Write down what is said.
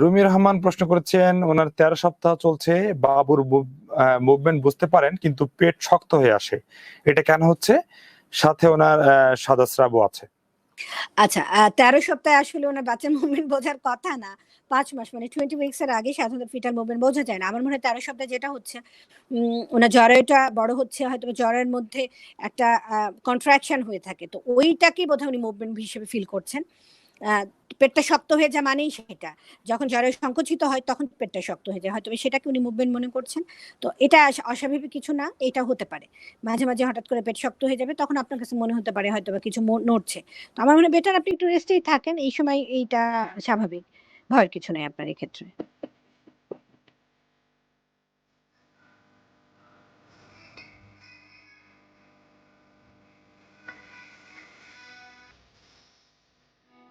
রুমি রহমান প্রশ্ন করেছেন ওনার তেরো সপ্তাহ চলছে বাবুর মুভমেন্ট বুঝতে পারেন কিন্তু পেট শক্ত হয়ে আসে। এটা কেন হচ্ছে? সাথে ওনার আহ, সাদাস্রাবও আছে। আচ্ছা তেরো সপ্তাহে আসলে ওনার বাচ্চার মুভমেন্ট বোঝার কথা না। পাঁচ মাস মানে টোয়েন্টি উইক্স এর আগে সাধারণত ফিটাল মুভমেন্ট বোঝা যায় না। আমার মনে হয় তেরো সপ্তাহে যেটা হচ্ছে ওনার জ্বরটা বড় হচ্ছে হয়তো জ্বরের মধ্যে একটা কন্ট্রাকশন হয়ে থাকে। তো ওইটাকেই বোধহয় উনি মুভমেন্ট হিসেবে ফিল করছেন? পেটটা শক্ত হয়ে যায় মানেই সেটা। যখন জ্বরের সংকুচিত হয় তখন পেটটা শক্ত হয়ে যায়। হয়তো সেটাকে উনি মুভমেন্ট মনে করছেন। তো এটা অস্বাভাবিক কিছু না এটা হতে পারে। মাঝে মাঝে হঠাৎ করে পেট শক্ত হয়ে যাবে তখন আপনার কাছে মনে হতে পারে হয়তো বা কিছু নড়ছে। তো আমার মনে বেটার আপনি একটু রেস্টেই থাকেন। এই সময় এইটা স্বাভাবিক। ভয়ের কিছু নেই আপনার এক্ষেত্রে। ক্ষেত্রে